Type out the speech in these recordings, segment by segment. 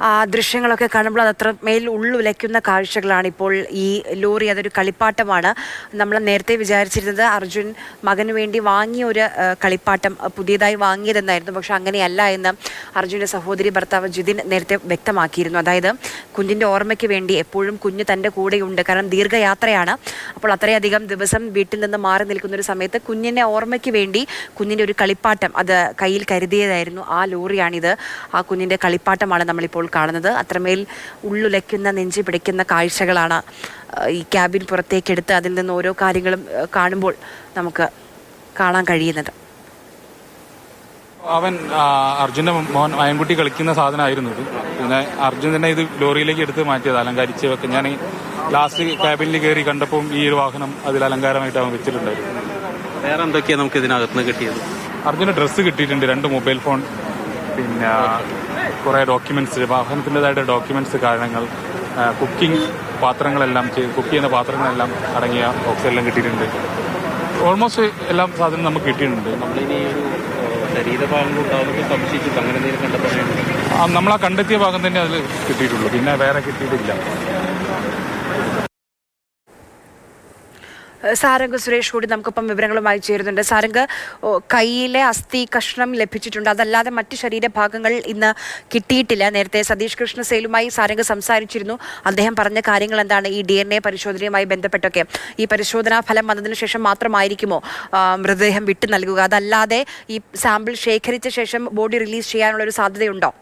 ആ ദൃശ്യങ്ങളൊക്കെ കാണുമ്പോൾ അത് അത്ര മേൽ ഉള്ളുലയ്ക്കുന്ന കാഴ്ചകളാണ്. ഇപ്പോൾ ഈ ലോറി അതൊരു കളിപ്പാട്ടമാണ്. നമ്മൾ നേരത്തെ വിചാരിച്ചിരുന്നത് അർജുൻ മകന് വേണ്ടി വാങ്ങിയ ഒരു കളിപ്പാട്ടം പുതിയതായി വാങ്ങിയതെന്നായിരുന്നു. പക്ഷെ അങ്ങനെയല്ല എന്ന് അർജുന്റെ സഹോദരി ഭർത്താവ് ജിതിൻ നേരത്തെ വ്യക്തമാക്കിയിരുന്നു. അതായത് കുഞ്ഞിന്റെ ഓർമ്മയ്ക്ക് വേണ്ടി എപ്പോഴും കുഞ്ഞ് തന്റെ കൂടെയുണ്ട്. കാരണം ദീർഘയാത്രയാണ്. അപ്പോൾ അത്രയധികം ദിവസം വീട്ടിൽ നിന്ന് മാറി നിൽക്കുന്ന ഒരു സമയത്ത് കുഞ്ഞിന്റെ ഓർമ്മയ്ക്ക് വേണ്ടി കുഞ്ഞിന്റെ ഒരു കളിപ്പാട്ടം അത് കയ്യിൽ കരുതിയതായിരുന്നു. ആ ലോറിയാണിത്. ആ കുഞ്ഞിന്റെ കളിപ്പാട്ടമാണ് നമ്മളിപ്പോൾ കാണുന്നത്. അത്രമേൽ ഉള്ളുലയ്ക്കുന്ന നെഞ്ചി പിടിക്കുന്ന കാഴ്ചകളാണ് ഈ ക്യാബിൻ പുറത്തേക്കെടുത്ത് അതിൽ നിന്ന് ഓരോ കാര്യങ്ങളും കാണുമ്പോൾ നമുക്ക് കാണാൻ കഴിയുന്നത്. അവൻ അർജുന്റെ മോൻ അയൻകുട്ടി കളിക്കുന്ന സാധനമായിരുന്നു ഇത്. പിന്നെ അർജുൻ തന്നെ ഇത് ലോറിയിലേക്ക് എടുത്ത് മാറ്റിയത് അലങ്കരിച്ച് വെക്ക ഞാൻ ലാസ്റ്റ് ക്യാബിനിൽ കയറി കണ്ടപ്പോൾ ഈ ഒരു വാഹനം അതിൽ അലങ്കാരമായിട്ട് അവൻ വെച്ചിട്ടുണ്ടായിരുന്നു. വേറെ എന്തൊക്കെയാണ് നമുക്ക് ഇതിനകത്ത് നിന്ന് കിട്ടിയത്? അർജുന ഡ്രസ്സ് കിട്ടിയിട്ടുണ്ട് രണ്ട് മൊബൈൽ ഫോൺ പിന്നെ കുറെ ഡോക്യുമെന്റ്സ് വാഹനത്തിന്റെതായിട്ട് ഡോക്യുമെന്റ്സ് കാരണങ്ങൾ കുക്കിംഗ് പാത്രങ്ങളെല്ലാം കുക്ക് ചെയ്യുന്ന പാത്രങ്ങളെല്ലാം അടങ്ങിയ ബോക്സെല്ലാം കിട്ടിയിട്ടുണ്ട്. ഓൾമോസ്റ്റ് എല്ലാം സാധനം നമുക്ക് കിട്ടിയിട്ടുണ്ട്. നമ്മളാ കണ്ടെത്തിയ ഭാഗം തന്നെ അതിൽ കിട്ടിയിട്ടുള്ളൂ. പിന്നെ വേറെ കിട്ടിയിട്ടില്ല. സാരംഗ് സുരേഷ് കൂടി നമുക്കിപ്പം വിവരങ്ങളുമായി ചേരുന്നുണ്ട്. സാരംഗ് കയ്യിലെ അസ്ഥി കഷ്ണം ലഭിച്ചിട്ടുണ്ട്. അതല്ലാതെ മറ്റ് ശരീരഭാഗങ്ങൾ ഇന്ന് കിട്ടിയിട്ടില്ല. നേരത്തെ സതീഷ് കൃഷ്ണ സേലുമായി സാരംഗ് സംസാരിച്ചിരുന്നു. അദ്ദേഹം പറഞ്ഞ കാര്യങ്ങൾ എന്താണ്? ഈ ഡി എൻ എ പരിശോധനയുമായി ബന്ധപ്പെട്ടൊക്കെ. ഈ പരിശോധനാ ഫലം വന്നതിന് ശേഷം മാത്രമായിരിക്കുമോ മൃതദേഹം വിട്ടു നൽകുക? അതല്ലാതെ ഈ സാമ്പിൾ ശേഖരിച്ച ശേഷം ബോഡി റിലീസ് ചെയ്യാനുള്ള ഒരു സാധ്യതയുണ്ടോ?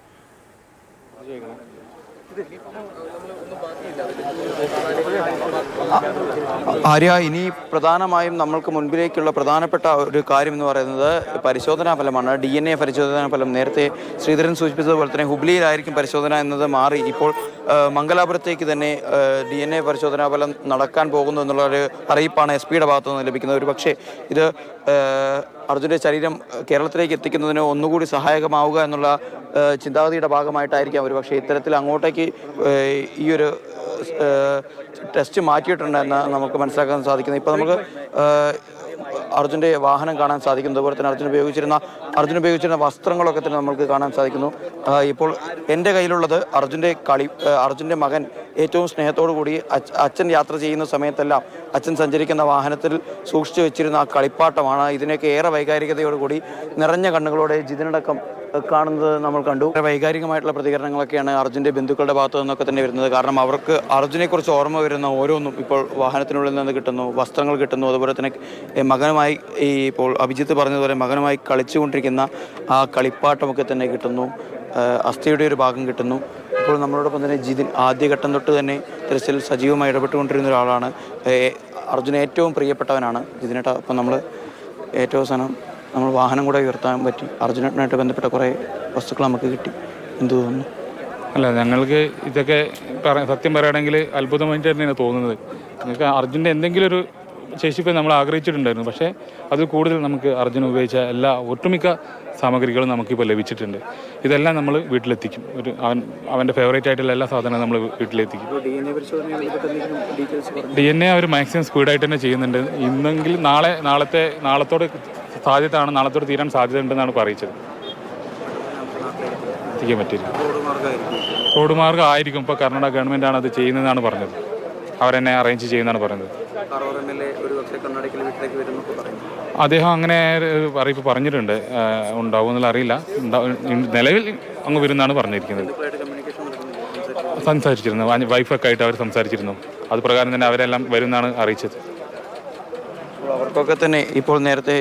ആര്യ ഇനി പ്രധാനമായും നമ്മൾക്ക് മുൻപിലേക്കുള്ള പ്രധാനപ്പെട്ട ഒരു കാര്യം എന്ന് പറയുന്നത് പരിശോധനാ ഫലമാണ്. ഡി എൻ എ പരിശോധനാ ഫലം. നേരത്തെ ശ്രീധരൻ സൂചിപ്പിച്ചതുപോലെ തന്നെ ഹുബ്ലിയിലായിരിക്കും പരിശോധന എന്നത് മാറി. ഇപ്പോൾ മംഗലാപുരത്തേക്ക് തന്നെ ഡി എൻ എ പരിശോധനാ ഫലം നടക്കാൻ പോകുന്നു എന്നുള്ള ഒരു അറിയിപ്പാണ് എസ് പിയുടെ ഭാഗത്തു നിന്ന് ലഭിക്കുന്നത്. ഒരു പക്ഷേ ഇത് അർജുന്റെ ശരീരം കേരളത്തിലേക്ക് എത്തിക്കുന്നതിന് ഒന്നുകൂടി സഹായകമാവുക എന്നുള്ള ചിന്താഗതിയുടെ ഭാഗമായിട്ടായിരിക്കാം. ഒരു പക്ഷേ ഇത്തരത്തിൽ അങ്ങോട്ടേക്ക് ഈ ഒരു ടെസ്റ്റ് മാറ്റിയിട്ടുണ്ടെന്ന് നമുക്ക് മനസ്സിലാക്കാൻ സാധിക്കുന്നത് ഇപ്പോൾ നമുക്ക് അർജുന്റെ വാഹനം കാണാൻ സാധിക്കുന്നു. അതുപോലെ തന്നെ അർജുൻ ഉപയോഗിച്ചിരുന്ന അർജുൻ ഉപയോഗിച്ചിരുന്ന വസ്ത്രങ്ങളൊക്കെ തന്നെ നമുക്ക് കാണാൻ സാധിക്കുന്നു. ഇപ്പോൾ എന്റെ കയ്യിലുള്ളത് അർജുന്റെ കളി അർജുന്റെ മകൻ ഏറ്റവും സ്നേഹത്തോടു കൂടി അച്ഛൻ യാത്ര ചെയ്യുന്ന സമയത്തെല്ലാം അച്ഛൻ സഞ്ചരിക്കുന്ന വാഹനത്തിൽ സൂക്ഷിച്ചു വെച്ചിരുന്ന ആ കളിപ്പാട്ടമാണ്. ഇതിനൊക്കെ ഏറെ വൈകാരികതയോടുകൂടി നിറഞ്ഞ കണ്ണുകളോടെ ജിതിനടക്കം കാണുന്നത് നമ്മൾ കണ്ടു. വൈകാരികമായിട്ടുള്ള പ്രതികരണങ്ങളൊക്കെയാണ് അർജുന്റെ ബന്ധുക്കളുടെ ഭാഗത്തു നിന്നൊക്കെ തന്നെ വരുന്നത്. കാരണം അവർക്ക് അർജുനെ കുറിച്ച് ഓർമ്മ വരുന്ന ഓരോന്നും ഇപ്പോൾ വാഹനത്തിനുള്ളിൽ നിന്ന് കിട്ടുന്നു വസ്ത്രങ്ങൾ കിട്ടുന്നു അതുപോലെ തന്നെ മകനുമായി ഈ ഇപ്പോൾ അഭിജിത്ത് പറഞ്ഞതുപോലെ മകനുമായി കളിച്ചുകൊണ്ടിരിക്കുന്ന ആ കളിപ്പാട്ടമൊക്കെ തന്നെ കിട്ടുന്നു. അസ്ഥിയുടെ ഒരു ഭാഗം കിട്ടുന്നു. ഇപ്പോൾ നമ്മളോടൊപ്പം തന്നെ ജിതിൻ ആദ്യഘട്ടം തൊട്ട് തന്നെ തിരച്ചിൽ സജീവമായി ഇടപെട്ടുകൊണ്ടിരുന്ന ഒരാളാണ്. അർജുന ഏറ്റവും പ്രിയപ്പെട്ടവനാണ്. ജിതിനേട്ട അപ്പം നമ്മൾ ഏറ്റവും അവസാനം നമ്മൾ വാഹനം കൂടെ ഉയർത്താൻ പറ്റി. അർജുനനായിട്ട് ബന്ധപ്പെട്ട കുറേ വസ്തുക്കൾ നമുക്ക് കിട്ടി. എന്ത് തോന്നുന്നു? അല്ല ഞങ്ങൾക്ക് ഇതൊക്കെ പറ- സത്യം പറയുകയാണെങ്കിൽ അത്ഭുതമായിട്ട് തന്നെയാണ് തോന്നുന്നത്. നിങ്ങൾക്ക് അർജുന്റെ എന്തെങ്കിലും ഒരു ശേഷിപ്പ് നമ്മൾ ആഗ്രഹിച്ചിട്ടുണ്ടായിരുന്നു. പക്ഷേ അത് കൂടുതൽ നമുക്ക് അർജുൻ ഉപയോഗിച്ച എല്ലാ ഒട്ടുമിക്ക സാമഗ്രികളും നമുക്കിപ്പോൾ ലഭിച്ചിട്ടുണ്ട്. ഇതെല്ലാം നമ്മൾ വീട്ടിലെത്തിക്കും. ഒരു അവൻ അവന്റെ ഫേവറേറ്റ് ആയിട്ടുള്ള എല്ലാ സാധനവും നമ്മൾ വീട്ടിലെത്തിക്കും. ഡി എൻ എ അവർ മാക്സിമം സ്പീഡായിട്ട് തന്നെ ചെയ്യുന്നുണ്ട്. ഇന്നെങ്കിൽ നാളെ നാളത്തെ നാളത്തോട് സാധ്യതയാണ് നാളത്തോട് തീരാൻ സാധ്യത ഉണ്ടെന്നാണ് ഇപ്പോൾ അറിയിച്ചത്. എത്തിക്കാൻ പറ്റില്ല റോഡ് മാർഗം ആയിരിക്കും ഇപ്പോൾ കർണാടക ഗവൺമെന്റ് ആണ് അത് ചെയ്യുന്നതെന്നാണ് പറഞ്ഞത്. അവരെന്നെ അറേഞ്ച് ചെയ്യുന്നതാണ് പറഞ്ഞത്. അദ്ദേഹം അങ്ങനെ അറിയിപ്പ് പറഞ്ഞിട്ടുണ്ട്. ഉണ്ടാവും എന്നുള്ള അറിയില്ല. നിലവിൽ അങ്ങ് വരുന്നാണ് പറഞ്ഞിരിക്കുന്നത്. സംസാരിച്ചിരുന്നു. വൈഫൊക്കെ ആയിട്ട് അവർ സംസാരിച്ചിരുന്നു. അത് പ്രകാരം തന്നെ അവരെല്ലാം വരുന്നാണ് അറിയിച്ചത്. അവർക്കൊക്കെ തന്നെ ഇപ്പോൾ നേരത്തെ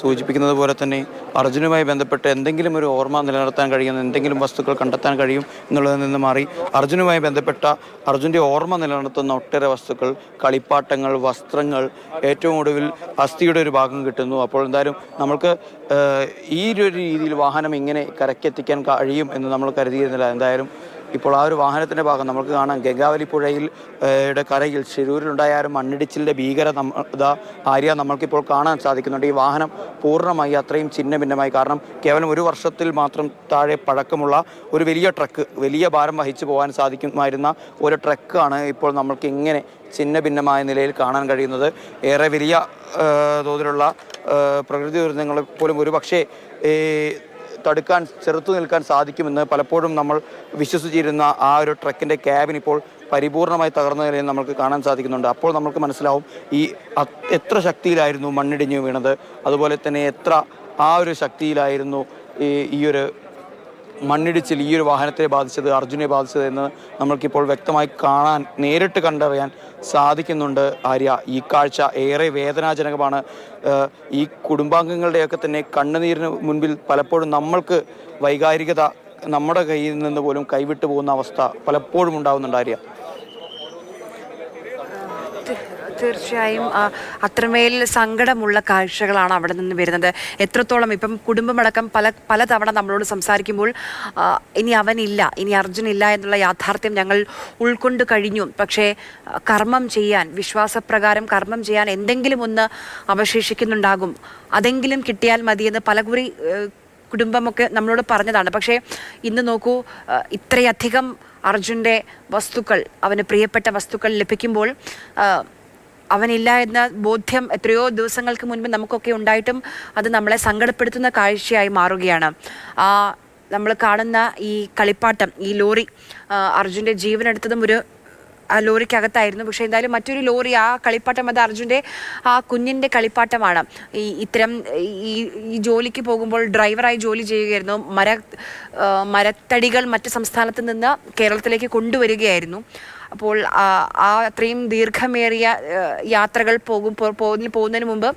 സൂചിപ്പിക്കുന്നത് പോലെ തന്നെ അർജുനുമായി ബന്ധപ്പെട്ട് എന്തെങ്കിലും ഒരു ഓർമ്മ നിലനിർത്താൻ കഴിയുന്ന എന്തെങ്കിലും വസ്തുക്കൾ കണ്ടെത്താൻ കഴിയും എന്നുള്ളതിൽ നിന്ന് മാറി അർജുനുമായി ബന്ധപ്പെട്ട അർജുന്റെ ഓർമ്മ നിലനിർത്തുന്ന ഒട്ടേറെ വസ്തുക്കൾ കളിപ്പാട്ടങ്ങൾ വസ്ത്രങ്ങൾ ഏറ്റവും ഒടുവിൽ അസ്ഥിയുടെ ഒരു ഭാഗം കിട്ടുന്നു. അപ്പോൾ എന്തായാലും നമ്മൾക്ക് ഈ ഒരു രീതിയിൽ വാഹനം ഇങ്ങനെ കരക്കെത്തിക്കാൻ കഴിയും എന്ന് നമ്മൾ കരുതിയിരുന്നില്ല. എന്തായാലും ഇപ്പോൾ ആ ഒരു വാഹനത്തിന്റെ ഭാഗം നമുക്ക് കാണാം. ഗംഗാവലി പുഴയിൽ കരയിൽ ശിരൂരിലുണ്ടായ ഒരു മണ്ണിടിച്ചിലിന്റെ ഭീകര നമ്മ ഇതാ ആര്യ നമ്മൾക്കിപ്പോൾ കാണാൻ സാധിക്കുന്നുണ്ട്. ഈ വാഹനം പൂർണമായി അത്രയും ഛിന്ന ഭിന്നമായി കാരണം കേവലം ഒരു വർഷത്തിൽ മാത്രം താഴെ പഴക്കമുള്ള ഒരു വലിയ ട്രക്ക് വലിയ ഭാരം വഹിച്ചു പോകാൻ സാധിക്കുമായിരുന്ന ഒരു ട്രക്കാണ് ഇപ്പോൾ നമ്മൾക്ക് ഇങ്ങനെ ഛിന്ന ഭിന്നമായ നിലയിൽ കാണാൻ കഴിയുന്നത്. ഏറെ വലിയ തോതിലുള്ള പ്രകൃതി ദുരന്തങ്ങൾ പോലും ഒരു പക്ഷേ തടുക്കാൻ ചെറുത്തു നിൽക്കാൻ സാധിക്കുമെന്ന് പലപ്പോഴും നമ്മൾ വിശ്വസിച്ചിരുന്ന ആ ഒരു ട്രക്കിന്റെ ക്യാബിൻ ഇപ്പോൾ പരിപൂർണമായി തകർന്ന നിലയിൽ നമുക്ക് കാണാൻ സാധിക്കുന്നുണ്ട്. അപ്പോൾ നമുക്ക് മനസ്സിലാവും ഈ എത്ര ശക്തിയിലായിരുന്നു മണ്ണിടിഞ്ഞു വീണത്. അതുപോലെ തന്നെ എത്ര ആ ഒരു ശക്തിയിലായിരുന്നു ഈ ഒരു മണ്ണിടിച്ചിൽ ഈ ഒരു വാഹനത്തെ ബാധിച്ചത് അർജുനെ ബാധിച്ചത് എന്ന് നമ്മൾക്കിപ്പോൾ വ്യക്തമായി കാണാൻ നേരിട്ട് കണ്ടറിയാൻ സാധിക്കുന്നുണ്ട് ആര്യ. ഈ കാഴ്ച ഏറെ വേദനാജനകമാണ്. ഈ കുടുംബാംഗങ്ങളുടെയൊക്കെ തന്നെ കണ്ണുനീരിന് മുൻപിൽ പലപ്പോഴും നമ്മൾക്ക് വൈകാരികത നമ്മുടെ കയ്യിൽ നിന്ന് പോലും കൈവിട്ടു പോകുന്ന അവസ്ഥ പലപ്പോഴും ഉണ്ടാകുന്നുണ്ട് ആര്യ. തീർച്ചയായും അത്രമേൽ സങ്കടമുള്ള കാഴ്ചകളാണ് അവിടെ നിന്ന് വരുന്നത്. എത്രത്തോളം ഇപ്പം കുടുംബമടക്കം പല പലതവണ നമ്മളോട് സംസാരിക്കുമ്പോൾ ഇനി അവനില്ല ഇനി അർജുൻ ഇല്ല എന്നുള്ള യാഥാർത്ഥ്യം ഞങ്ങൾ ഉൾക്കൊണ്ട് കഴിഞ്ഞു. പക്ഷേ കർമ്മം ചെയ്യാൻ വിശ്വാസപ്രകാരം കർമ്മം ചെയ്യാൻ എന്തെങ്കിലും ഒന്ന് അവശേഷിക്കുന്നുണ്ടാകും. അതെങ്കിലും കിട്ടിയാൽ മതിയെന്ന് പലകുറി കുടുംബമൊക്കെ നമ്മളോട് പറഞ്ഞതാണ്. പക്ഷേ ഇന്ന് നോക്കൂ ഇത്രയധികം അർജുന്റെ വസ്തുക്കൾ അവന് പ്രിയപ്പെട്ട വസ്തുക്കൾ ലഭിക്കുമ്പോൾ അവനില്ല എന്ന ബോധ്യം എത്രയോ ദിവസങ്ങൾക്ക് മുൻപ് നമുക്കൊക്കെ ഉണ്ടായിട്ടും അത് നമ്മളെ സങ്കടപ്പെടുത്തുന്ന കാഴ്ചയായി മാറുകയാണ്. ആ നമ്മൾ കാണുന്ന ഈ കളിപ്പാട്ടം ഈ ലോറി അർജുന്റെ ജീവനെടുത്തതും ഒരു ആ ലോറിക്കകത്തായിരുന്നു. പക്ഷേ എന്തായാലും മറ്റൊരു ലോറി ആ കളിപ്പാട്ടം അത് അർജുന്റെ ആ കുഞ്ഞിന്റെ കളിപ്പാട്ടമാണ്. ഈ ഇത്തരം ഈ ഈ ജോലിക്ക് പോകുമ്പോൾ ഡ്രൈവറായി ജോലി ചെയ്യുകയായിരുന്നു. മര മരത്തടികൾ മറ്റ് സംസ്ഥാനത്ത് നിന്ന് കേരളത്തിലേക്ക് കൊണ്ടുവരികയായിരുന്നു. അപ്പോൾ ആ അത്രയും ദീർഘമേറിയ യാത്രകൾ പോകും പോകുന്നതിന് മുമ്പ്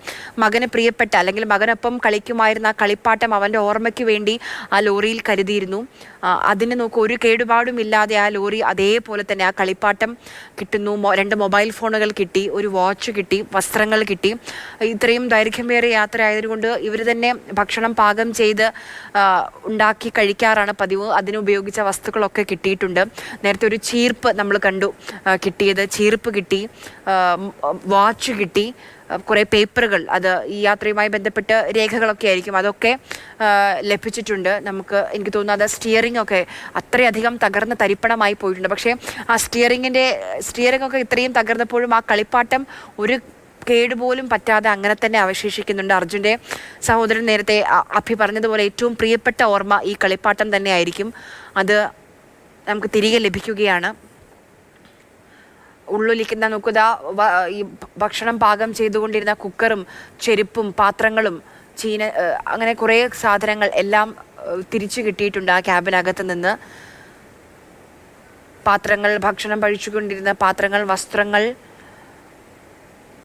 മകന് പ്രിയപ്പെട്ട അല്ലെങ്കിൽ മകനൊപ്പം കളിക്കുമായിരുന്ന ആ കളിപ്പാട്ടം അവന്റെ ഓർമ്മയ്ക്ക് വേണ്ടി ആ ലോറിയിൽ കരുതിയിരുന്നു. അതിന് നോക്കൂ ഒരു കേടുപാടും ഇല്ലാതെ ആ ലോറി അതേപോലെ തന്നെ ആ കളിപ്പാട്ടം കിട്ടുന്നു. രണ്ട് മൊബൈൽ ഫോണുകൾ കിട്ടി ഒരു വാച്ച് കിട്ടി വസ്ത്രങ്ങൾ കിട്ടി. ഇത്രയും ദൈർഘ്യമേറിയ യാത്ര ആയതുകൊണ്ട് ഇവർ തന്നെ ഭക്ഷണം പാകം ചെയ്ത് ഉണ്ടാക്കി കഴിക്കാറാണ് പതിവ്. അതിനുപയോഗിച്ച വസ്തുക്കളൊക്കെ കിട്ടിയിട്ടുണ്ട്. നേരത്തെ ഒരു ചീർപ്പ് നമ്മൾ കണ്ടു. ആ, കിട്ടിയത് ചീർപ്പ് കിട്ടി വാച്ച് കിട്ടി കുറേ പേപ്പറുകൾ. അത് ഈ യാത്രയുമായി ബന്ധപ്പെട്ട് രേഖകളൊക്കെ ആയിരിക്കും. അതൊക്കെ ലഭിച്ചിട്ടുണ്ട്. നമുക്ക് എനിക്ക് തോന്നുന്നു അത് സ്റ്റിയറിംഗ് ഒക്കെ അത്രയധികം തകർന്ന് തരിപ്പണമായി പോയിട്ടുണ്ട്. പക്ഷേ ആ സ്റ്റിയറിങ്ങിന്റെ സ്റ്റിയറിംഗ് ഒക്കെ ഇത്രയും തകർന്നപ്പോഴും ആ കളിപ്പാട്ടം ഒരു കേടുപോലും പറ്റാതെ അങ്ങനെ തന്നെ അവശേഷിക്കുന്നുണ്ട്. അർജുന്റെ സഹോദരൻ നേരത്തെ അഭി പറഞ്ഞതുപോലെ ഏറ്റവും പ്രിയപ്പെട്ട ഓർമ്മ ഈ കളിപ്പാട്ടം തന്നെയായിരിക്കും. അത് നമുക്ക് തിരികെ ലഭിക്കുകയാണ്. ഉള്ളൊലിക്കുന്ന നോക്കുക ഈ ഭക്ഷണം പാകം ചെയ്തുകൊണ്ടിരുന്ന കുക്കറും ചെരുപ്പും പാത്രങ്ങളും ചീന അങ്ങനെ കുറേ സാധനങ്ങൾ എല്ലാം തിരിച്ചു കിട്ടിയിട്ടുണ്ട് ആ ക്യാബിനകത്ത് നിന്ന്. പാത്രങ്ങൾ ഭക്ഷണം കഴിച്ചുകൊണ്ടിരുന്ന പാത്രങ്ങൾ വസ്ത്രങ്ങൾ